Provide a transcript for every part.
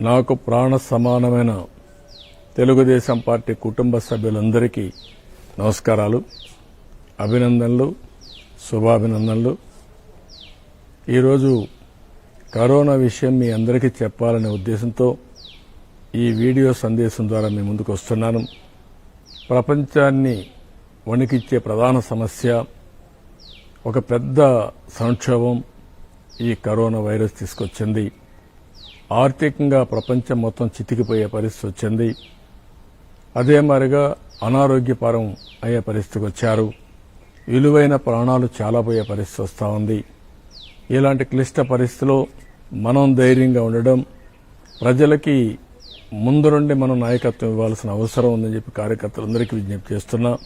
నాకు ప్రాణ సమానమైన తెలుగుదేశం పార్టీ కుటుంబ సభ్యులందరికీ నమస్కారాలు అభినందనలు శుభాభినందనలు. ఈరోజు కరోనా విషయం మీ అందరికీ చెప్పాలనే ఉద్దేశంతో ఈ వీడియో సందేశం ద్వారా మీ ముందుకు వస్తున్నాను. ప్రపంచాన్ని వణికిచ్చే ప్రధాన సమస్య ఒక పెద్ద సంక్షోభం ఈ కరోనా వైరస్ తీసుకొచ్చింది. ఆర్థికంగా ప్రపంచం మొత్తం చితికిపోయే పరిస్థితి వచ్చింది. అదే మరిగా అనారోగ్యపరం అయ్యే పరిస్థితికి వచ్చారు. విలువైన ప్రాణాలు చాలా పోయే పరిస్థితి వస్తూ ఉంది. ఇలాంటి క్లిష్ట పరిస్థితిలో మనం ధైర్యంగా ఉండడం ప్రజలకి ముందు నుండి మనం నాయకత్వం ఇవ్వాల్సిన అవసరం ఉందని చెప్పి కార్యకర్తలందరికీ విజ్ఞప్తి చేస్తున్నా.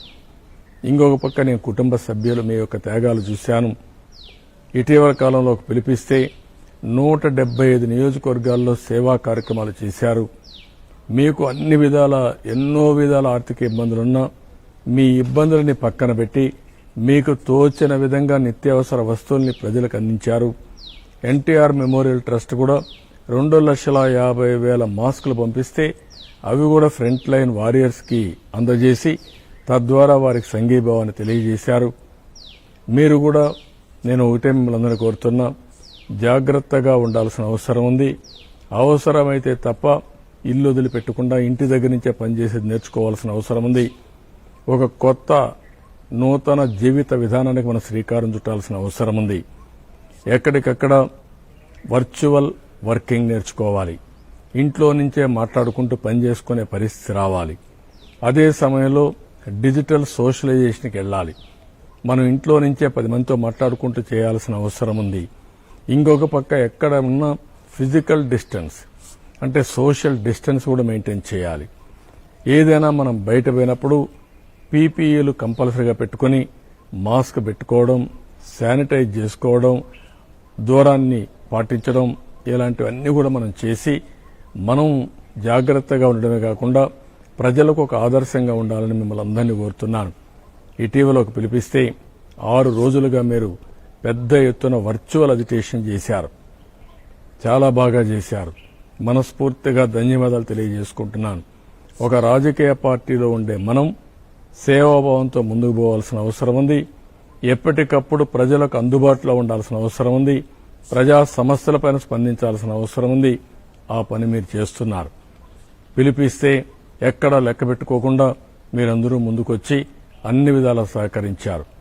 ఇంకొక పక్క నేను కుటుంబ సభ్యులు మీ యొక్క త్యాగాలు చూశాను. ఇటీవల కాలంలో ఒక పిలిపిస్తే నూట డెబ్బై ఐదు నియోజకవర్గాల్లో సేవా కార్యక్రమాలు చేశారు. మీకు అన్ని విధాల ఎన్నో విధాల ఆర్థిక ఇబ్బందులున్నా మీ ఇబ్బందులని పక్కన పెట్టి మీకు తోచిన విధంగా నిత్యావసర వస్తువుల్ని ప్రజలకు అందించారు. ఎన్టీఆర్ మెమోరియల్ ట్రస్ట్ కూడా రెండు లక్షల యాభై వేల మాస్కులు పంపిస్తే అవి కూడా ఫ్రంట్ లైన్ వారియర్స్కి అందజేసి తద్వారా వారికి సంఘీభావాన్ని తెలియజేశారు. మీరు కూడా నేను ఒకటే మిమ్మల్ని అందరినీ కోరుతున్నా జాగ్రత్తగా ఉండాల్సిన అవసరం ఉంది. అవసరమైతే తప్ప ఇల్లు వదిలిపెట్టకుండా ఇంటి దగ్గర నుంచే పనిచేసేది నేర్చుకోవాల్సిన అవసరం ఉంది. ఒక కొత్త నూతన జీవిత విధానానికి మనం శ్రీకారం చుట్టాల్సిన అవసరం ఉంది. ఎక్కడికక్కడ వర్చువల్ వర్కింగ్ నేర్చుకోవాలి. ఇంట్లో నుంచే మాట్లాడుకుంటూ పని చేసుకునే పరిస్థితి రావాలి. అదే సమయంలో డిజిటల్ సోషలైజేషన్కి వెళ్ళాలి. మనం ఇంట్లో నుంచే పది మందితో మాట్లాడుకుంటూ చేయాల్సిన అవసరం ఉంది. ఇంకొక పక్క ఎక్కడ ఉన్న ఫిజికల్ డిస్టెన్స్ అంటే సోషల్ డిస్టెన్స్ కూడా మెయింటైన్ చేయాలి. ఏదైనా మనం బయట పోయినప్పుడు పీపీఈలు కంపల్సరీగా పెట్టుకుని మాస్క్ పెట్టుకోవడం శానిటైజ్ చేసుకోవడం దూరాన్ని పాటించడం ఇలాంటివన్నీ కూడా మనం చేసి మనం జాగ్రత్తగా ఉండడమే కాకుండా ప్రజలకు ఒక ఆదర్శంగా ఉండాలని మిమ్మల్ని అందరినీ కోరుతున్నాను. ఇటీవల ఒక పిలిపిస్తే ఆరు రోజులుగా మీరు పెద్ద ఎత్తున వర్చువల్ అజిటేషన్ చేశారు. చాలా బాగా చేశారు. మనస్ఫూర్తిగా ధన్యవాదాలు తెలియజేసుకుంటున్నాను. ఒక రాజకీయ పార్టీలో ఉండే మనం సేవాభావంతో ముందుకు పోవాల్సిన అవసరం ఉంది. ఎప్పటికప్పుడు ప్రజలకు అందుబాటులో ఉండాల్సిన అవసరం ఉంది. ప్రజా సమస్యలపైన స్పందించాల్సిన అవసరం ఉంది. ఆ పని మీరు చేస్తున్నారు. పిలిపిస్తే ఎక్కడా లెక్క పెట్టుకోకుండా మీరందరూ ముందుకొచ్చి అన్ని విధాలా సహకరించారు.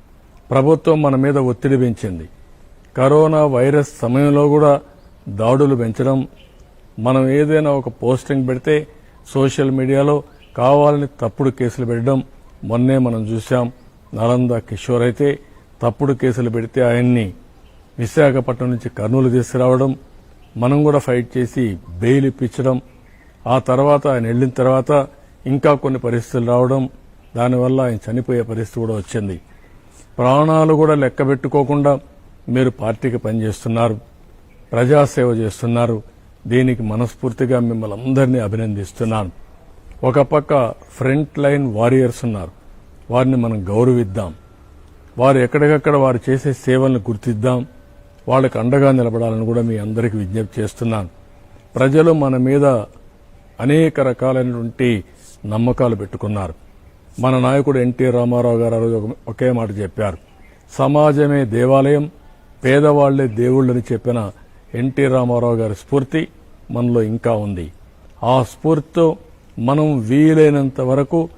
ప్రభుత్వం మన మీద ఒత్తిడి పెంచింది. కరోనా వైరస్ సమయంలో కూడా దాడులు పెంచడం మనం ఏదైనా ఒక పోస్టింగ్ పెడితే సోషల్ మీడియాలో కావాలని తప్పుడు కేసులు పెట్టడం మొన్నే మనం చూశాం. నలంద కిషోర్ అయితే తప్పుడు కేసులు పెడితే ఆయన్ని విశాఖపట్నం నుంచి కర్నూలు తీసుకురావడం మనం కూడా ఫైట్ చేసి బెయిల్ ఇప్పించడం ఆ తర్వాత ఆయన వెళ్ళిన తర్వాత ఇంకా కొన్ని పరిస్థితులు రావడం దానివల్ల ఆయన చనిపోయే పరిస్థితి కూడా వచ్చింది. ప్రాణాలు కూడా లెక్క పెట్టుకోకుండా మీరు పార్టీకి పనిచేస్తున్నారు ప్రజాసేవ చేస్తున్నారు. దీనికి మనస్ఫూర్తిగా మిమ్మల్ని అందరినీ అభినందిస్తున్నాను. ఒక పక్క ఫ్రంట్ లైన్ వారియర్స్ ఉన్నారు. వారిని మనం గౌరవిద్దాం. వారు ఎక్కడికక్కడ వారు చేసే సేవలను గుర్తిద్దాం. వాళ్ళకు అండగా నిలబడాలని కూడా మీ అందరికీ విజ్ఞప్తి చేస్తున్నాను. ప్రజలు మన మీద అనేక రకాలైనటువంటి నమ్మకాలు పెట్టుకున్నారు. మన నాయకుడు ఎన్టీ రామారావు గారు ఆ రోజు ఒక- ఒకే మాట చెప్పారు. సమాజమే దేవాలయం పేదవాళ్ళే దేవుళ్ళని చెప్పిన ఎన్టీ రామారావు గారి స్ఫూర్తి మనలో ఇంకా ఉంది. ఆ స్ఫూర్తితో మనం వీలైనంత వరకు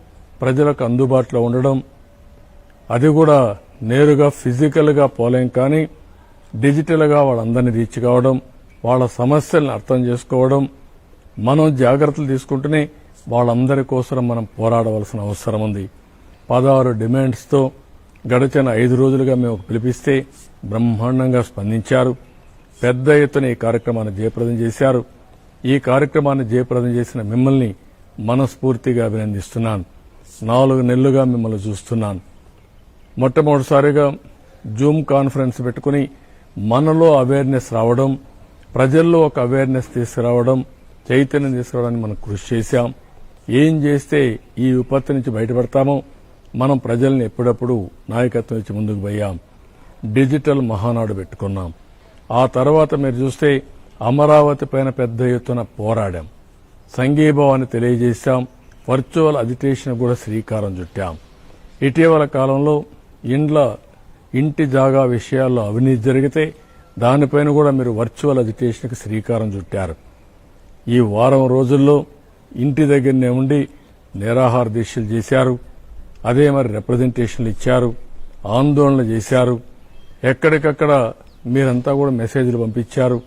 ప్రజలకు అందుబాటులో ఉండడం అది కూడా నేరుగా ఫిజికల్గా పోలేం కానీ డిజిటల్గా వాళ్ళందరినీ రీచ్ కావడం వాళ్ళ సమస్యలను అర్థం చేసుకోవడం మనం జాగ్రత్తలు తీసుకుంటూనే వాళ్ళందరి కోసం మనం పోరాడవలసిన అవసరం ఉంది. పదహారు డిమాండ్స్తో గడిచిన ఐదు రోజులుగా మేము పిలిపిస్తే బ్రహ్మాండంగా స్పందించారు. పెద్ద ఎత్తున ఈ కార్యక్రమాన్ని జయప్రదం చేశారు. ఈ కార్యక్రమాన్ని జయప్రదం చేసిన మిమ్మల్ని మనస్ఫూర్తిగా అభినందిస్తున్నాను. నాలుగు నెలలుగా మిమ్మల్ని చూస్తున్నాను. మొట్టమొదటిసారిగా జూమ్ కాన్ఫరెన్స్ పెట్టుకుని మనలో అవేర్నెస్ రావడం ప్రజల్లో ఒక అవేర్నెస్ తీసుకురావడం చైతన్యం తీసుకురావడానికి మనం కృషి చేశాం. ఏం చేస్తే ఈ విపత్తు నుంచి బయటపడతామో మనం ప్రజల్ని ఎప్పుడప్పుడు నాయకత్వం ఇచ్చి ముందుకు పోయాం. డిజిటల్ మహానాడు పెట్టుకున్నాం. ఆ తర్వాత మీరు చూస్తే అమరావతి పైన పెద్ద ఎత్తున పోరాడాం. సంఘీభావాన్ని తెలియజేశాం. వర్చువల్ అజిటేషన్ కూడా శ్రీకారం చుట్టాం. ఇటీవల కాలంలో ఇండ్ల ఇంటి జాగా విషయాల్లో అవినీతి జరిగితే దానిపైన కూడా మీరు వర్చువల్ అజిటేషన్కి శ్రీకారం చుట్టారు. ఈ వారం రోజుల్లో ఇంటి దగ్గరనే ఉండి నిరాహార దీక్షలు చేశారు. అదే మరి రిప్రజెంటేషన్లు ఇచ్చారు. ఆందోళన చేశారు. ఎక్కడికక్కడ మీరంతా కూడా మెసేజ్లు పంపించారు.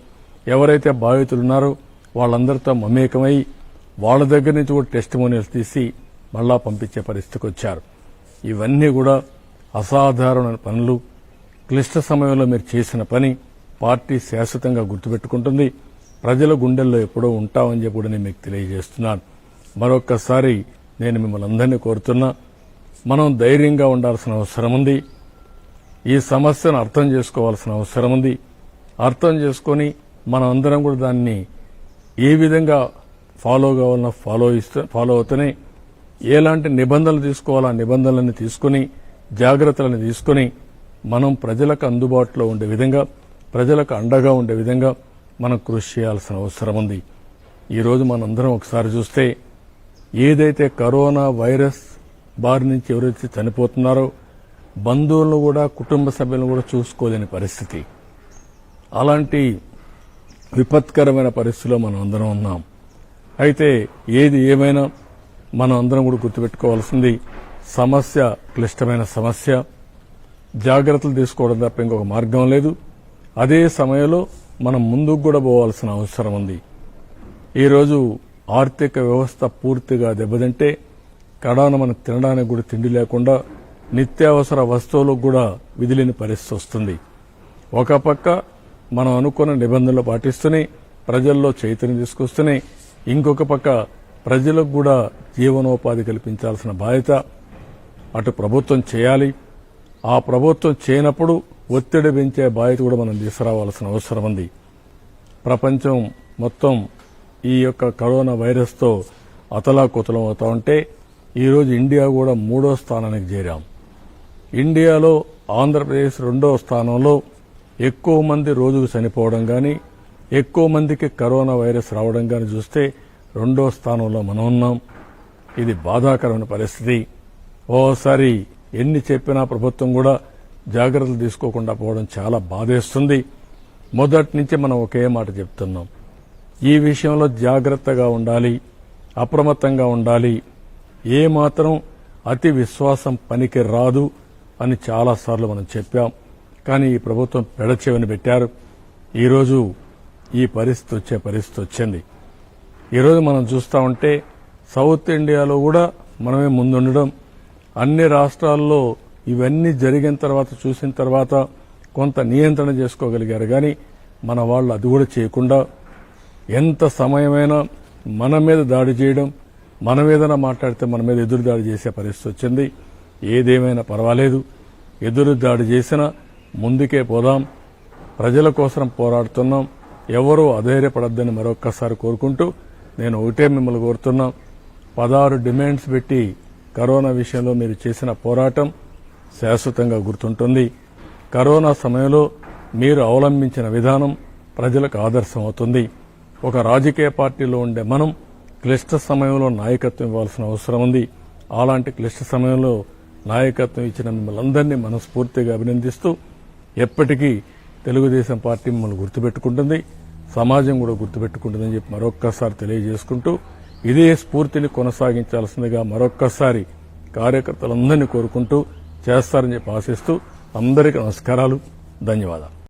ఎవరైతే బాధితులు ఉన్నారో వాళ్ళందరితో మమేకమై వాళ్ళ దగ్గర నుంచి కూడా టెస్ట్ తీసి మళ్ళా పంపించే పరిస్థితికి వచ్చారు. ఇవన్నీ కూడా అసాధారణ పనులు. క్లిష్ట సమయంలో మీరు చేసిన పని పార్టీ శాశ్వతంగా గుర్తుపెట్టుకుంటుంది. ప్రజల గుండెల్లో ఎప్పుడో ఉంటామని చెప్పి కూడా నేను మీకు తెలియజేస్తున్నాను. మరొక్కసారి నేను మిమ్మల్ని అందరినీ కోరుతున్నా మనం ధైర్యంగా ఉండాల్సిన అవసరం ఉంది. ఈ సమస్యను అర్థం చేసుకోవాల్సిన అవసరం ఉంది. అర్థం చేసుకొని మనం అందరం కూడా దాన్ని ఏ విధంగా ఫాలో కావాలన్నా ఫాలో ఇస్తూ ఫాలో అవుతూనే ఎలాంటి నిబంధనలు తీసుకోవాలా నిబంధనలను తీసుకుని జాగ్రత్తలను తీసుకుని మనం ప్రజలకు అందుబాటులో ఉండే విధంగా ప్రజలకు అండగా ఉండే విధంగా మనం కృషి చేయాల్సిన అవసరం ఉంది. ఈరోజు మనందరం ఒకసారి చూస్తే ఏదైతే కరోనా వైరస్ బారి నుంచి ఎవరైతే చనిపోతున్నారో బంధువులను కూడా కుటుంబ సభ్యులను కూడా చూసుకోలేని పరిస్థితి. అలాంటి విపత్కరమైన పరిస్థితిలో మనం అందరం ఉన్నాం. అయితే ఏది ఏమైనా మనం అందరం కూడా గుర్తుపెట్టుకోవాల్సింది సమస్య క్లిష్టమైన సమస్య. జాగ్రత్తలు తీసుకోవడం తప్ప ఇంకొక మార్గం లేదు. అదే సమయంలో మనం ముందుకు కూడా పోవాల్సిన అవసరం ఉంది. ఈరోజు ఆర్థిక వ్యవస్థ పూర్తిగా దెబ్బతింటే కడాన మనం తినడానికి కూడా తిండి లేకుండా నిత్యావసర వస్తువులకు కూడా విధిలేని పరిస్థితి వస్తుంది. ఒక పక్క మనం అనుకున్న నిబంధనలు పాటిస్తూనే ప్రజల్లో చైతన్యం తీసుకొస్తూనే ఇంకొక పక్క ప్రజలకు కూడా జీవనోపాధి కల్పించాల్సిన బాధ్యత అటు ప్రభుత్వం చేయాలి. ఆ ప్రభుత్వం చేయనప్పుడు ఒత్తిడి పెంచే బాధ్యత కూడా మనం తీసుకురావాల్సిన అవసరం ఉంది. ప్రపంచం మొత్తం ఈ యొక్క కరోనా వైరస్తో అతలాకుతలం అవుతా ఉంటే ఈరోజు ఇండియా కూడా మూడో స్థానానికి చేరాం. ఇండియాలో ఆంధ్రప్రదేశ్ రెండో స్థానంలో ఎక్కువ మంది రోజుకు చనిపోవడం కానీ ఎక్కువ మందికి కరోనా వైరస్ రావడం కానీ చూస్తే రెండో స్థానంలో మనం ఉన్నాం. ఇది బాధాకరమైన పరిస్థితి. ఓసారి ఎన్ని చెప్పినా ప్రభుత్వం కూడా జాగ్రత్తలు తీసుకోకుండా పోవడం చాలా బాధేస్తుంది. మొదటి నుంచి మనం ఒకే మాట చెప్తున్నాం. ఈ విషయంలో జాగ్రత్తగా ఉండాలి అప్రమత్తంగా ఉండాలి. ఏమాత్రం అతి విశ్వాసం పనికి రాదు అని చాలాసార్లు మనం చెప్పాం. కానీ ఈ ప్రభుత్వం పెడచెవిని పెట్టారు. ఈరోజు ఈ పరిస్థితి వచ్చే పరిస్థితి వచ్చింది. ఈరోజు మనం చూస్తా ఉంటే సౌత్ ఇండియాలో కూడా మనమే ముందుండడం. అన్ని రాష్ట్రాల్లో ఇవన్నీ జరిగిన తర్వాత చూసిన తర్వాత కొంత నియంత్రణ చేసుకోగలిగారు. కానీ మన వాళ్ళు అది కూడా చేయకుండా ఎంత సమయమైనా మన మీద దాడి చేయడం మన ఏదైనా మాట్లాడితే మన మీద ఎదురు దాడి చేసే పరిస్థితి వచ్చింది. ఏదేమైనా పర్వాలేదు. ఎదురు దాడి చేసినా ముందుకే పోదాం. ప్రజల కోసం పోరాడుతున్నాం. ఎవరూ అధైర్యపడద్దని మరొక్కసారి కోరుకుంటూ నేను ఒకటే మిమ్మల్ని కోరుతున్నాం. పదహారు డిమాండ్స్ పెట్టి కరోనా విషయంలో మీరు చేసిన పోరాటం శాశ్వతంగా గుర్తుంటుంది. కరోనా సమయంలో మీరు అవలంబించిన విధానం ప్రజలకు ఆదర్శం అవుతుంది. ఒక రాజకీయ పార్టీలో ఉండే మనం క్లిష్ట సమయంలో నాయకత్వం ఇవ్వాల్సిన అవసరం ఉంది. అలాంటి క్లిష్ట సమయంలో నాయకత్వం ఇచ్చిన మిమ్మల్ని అందరినీ మనస్ఫూర్తిగా అభినందిస్తూ ఎప్పటికీ తెలుగుదేశం పార్టీ మిమ్మల్ని గుర్తుపెట్టుకుంటుంది. సమాజం కూడా గుర్తుపెట్టుకుంటుందని చెప్పి మరొక్కసారి తెలియజేసుకుంటూ ఇదే స్ఫూర్తిని కొనసాగించాల్సిందిగా మరొక్కసారి కార్యకర్తలందరినీ కోరుకుంటూ చేస్తారని చెప్పి ఆశిస్తూ అందరికీ నమస్కారాలు ధన్యవాదాలు.